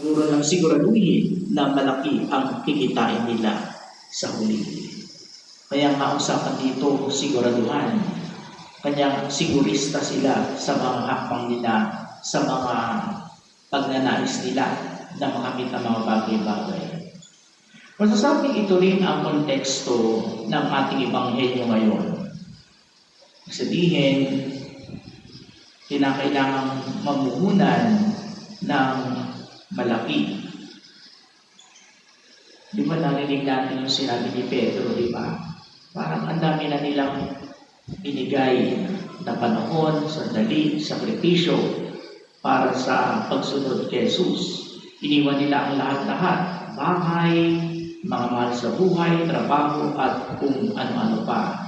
Siguro lang siguraduhin na malaki ang kikitain nila sa huli. Kaya nga usapan dito, siguraduhan. Kanya sigurista sila sa mga hakbang nila, sa mga pagnanais nila na makamit ang mga bagay-bagay. Masasabing ito rin ang konteksto ng ating ebanghelyo ngayon. Sabihin, kinakailangang mamuhunan ng malaki. Di ba narinig natin yung sinabi ni Pedro, di ba? Parang ang dami na nilang binigay na panahon, sandali, sakripisyo para sa pagsunod kay Jesus. Iniwan nila ang lahat-lahat, bahay, mga mahal sa buhay, trabaho, at kung ano-ano pa.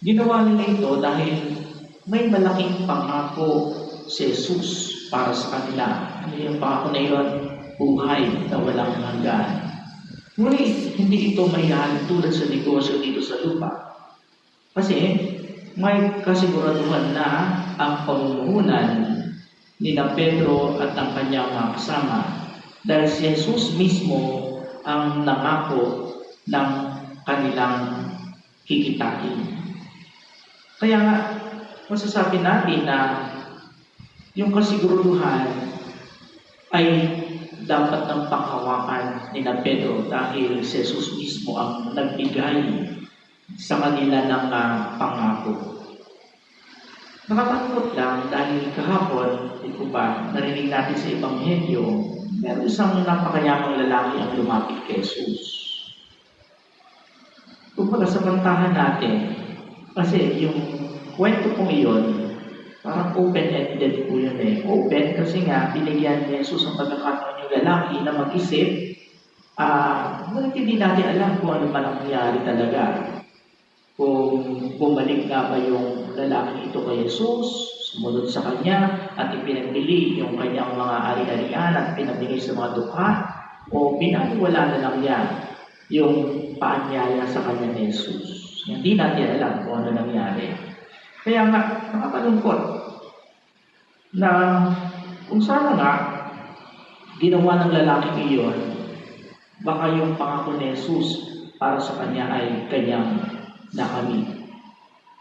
Ginawa nila ito dahil may malaking pangako si Jesus para sa kanila. Ano yung pangako na yun? Buhay na walang hanggan. Ngunit, hindi ito mayahan tulad sa negosyo dito sa lupa. Kasi, may kasiguraduhan na ang pamumuhunan ni na Pedro at ang kanyang mga kasama dahil si Jesus mismo ang nangako ng kanilang kikitain. Kaya nga, masasabi natin na yung kasiguraduhan ay dapat ng panghawakan ni na Pedro dahil si Jesus mismo ang nagbigay sa kanila ng uh, pangako. Nakakalungkot lang dahil kahapon, di ko ba, narinig natin sa Ebanghelyo, meron isang napakayamang lalaki ang lumapit kay Jesus. Kumbaga sa pantahan natin, kasi yung kwento kong iyon, parang open-ended po yun eh. Open kasi nga, binigyan ni Jesus ang pagkakataon yung lalaki na mag-isip, ah, uh, ngunit hindi natin alam kung ano man ang nangyari talaga kung bumalik nga ba yung lalaki ito kay Jesus, sumunod sa kanya, at ipinagbili yung kanyang mga ari-arian at pinabigay sa mga dukha, o pinaniwala na lang niya yung paanyaya sa kanya ni Jesus. Hindi natin alam kung ano nangyari. Kaya nga, nakakalungkot na kung sana nga ginawa ng lalaki iyon, baka yung pangako ni Jesus para sa kanya ay kanyang nakamit.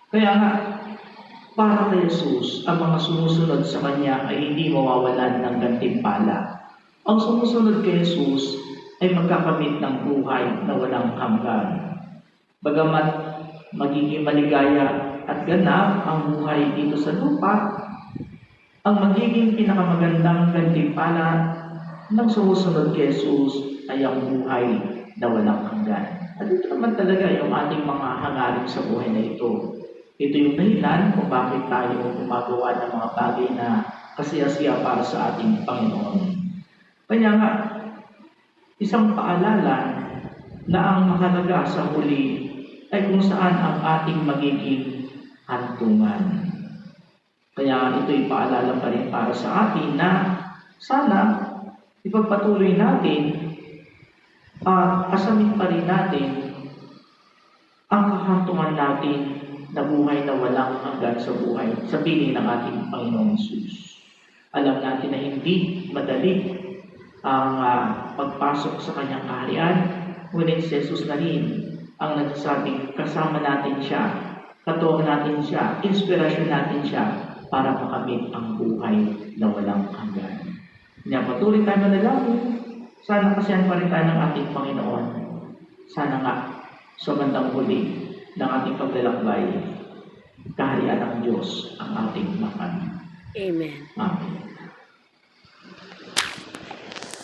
Kaya nga, para kay Jesus, ang mga sumusunod sa Kanya ay hindi mawawalan ng gantimpala. Ang sumusunod kay Jesus ay magkakamit ng buhay na walang hanggan. Bagamat magiging maligaya at ganap ang buhay dito sa lupa, ang magiging pinakamagandang gantimpala ng sumusunod kay Jesus ay ang buhay na walang hanggan. At ito naman talaga yung ating mga hangarin sa buhay na ito. Ito yung dahilan kung bakit tayo gumagawa ng mga bagay na kasiyasiya para sa ating Panginoon. Kaya nga, isang paalala na ang mahalaga sa huli ay kung saan ang ating magiging hantungan. Kaya ito'y paalala pa rin para sa atin na sana ipagpatuloy natin uh, kasamit pa rin natin ang kahantungan natin na buhay na walang hanggan sa buhay sa piling ng ating Panginoong Jesus. Alam natin na hindi madali ang uh, pagpasok sa kanyang kaharian, ngunit si Jesus na rin ang nagsasabing kasama natin siya, katuwang natin siya, inspirasyon natin siya para makamit ang buhay na walang hanggan. Kaya patuloy tayo manalangin sana kasiyan pa rin tayo ng ating Panginoon. Sana nga, sa bandang huli ng ating paglalakbay, kaharian ng Diyos ang ating makan. Amen. Amen.